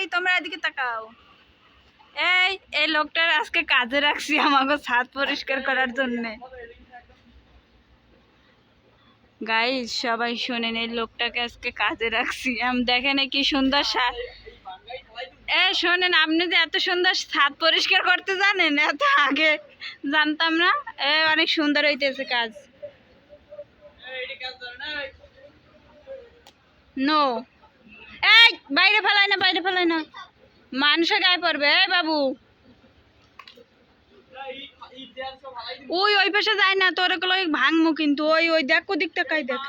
এই তোমরা এদিকে তাকাও। এই এই লোকটার আজকে কাজে রাখছি আমাকে ছাদ পরিষ্কার করার জন্যে। গাইজ সবাই শোনেন এই লোকটাকে আজকে কাজে রাখছি। আমি দেখেন কি সুন্দর সার এ শোনেন আপনি যে এত সুন্দর ছাদ পরিষ্কার করতে জানেন এত আগে জানতাম না। এ অনেক সুন্দর হইতেছে কাজ। নো এই, বাইরে ফেলাই না, বাইরে ফেলাই না। মানুষে গায়ে পড়বে, এই বাবু। ওই ওই পাশে যায় না, তোরগুলো ভাঙমু কিন্তু। ওই ওই দেখ, ওদিক তাকাই দেখ।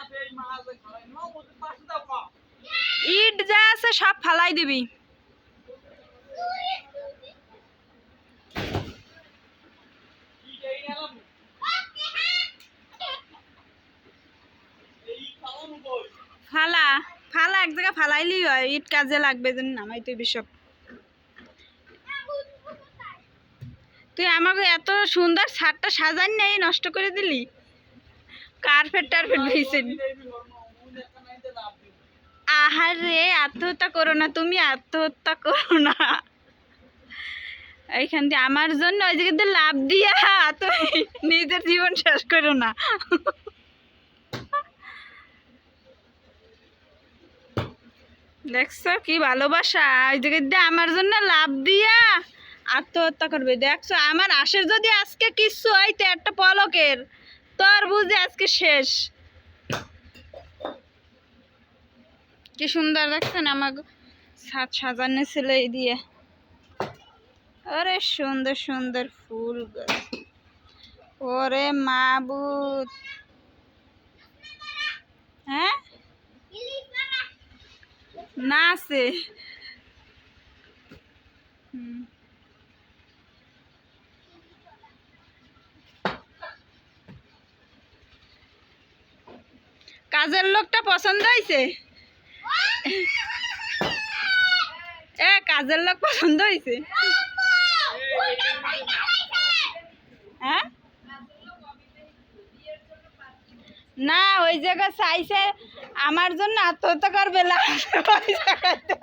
ইট যা আছে সব ফালাই দিবি। ফালা। ফালা, এক জায়গায় ফালাইলি হয়, ইট কাজে লাগবে যেন নামাই তুই বিশপ তুই আমাকে এত সুন্দর ছাদটা সাজান নেই, নষ্ট করে দিলি? কার্পেট টার্পেট ভিজেন আহারে, আত্মহত্যা করো না তুমি, আত্মহত্যা করো না। এইখান দিয়ে আমার জন্য ওই দিয়ে লাভ দিয়া তুমি নিজের জীবন শেষ করো না। দেখছ কি ভালোবাসা? ওই দিকে দিয়ে আমার জন্য লাভ দিয়া আত্মহত্যা করবে। দেখছ, আমার আশের যদি আজকে কিচ্ছু হইতে একটা পলকের, তোর বুঝে আজকে শেষ। কি সুন্দর দেখছেন আমার সাজ সাজানো ছিল এই দিয়ে। আরে সুন্দর সুন্দর ফুল গাছ ওরে মাবুত হ্যাঁ না আছে। কাজের লোকটা পছন্দ হয়েছে এ কাজের লোক পছন্দ হয়েছে হ্যাঁ না ওই জায়গা চাইছে আমার জন্য আত্মহত্যা করবে খাইতে।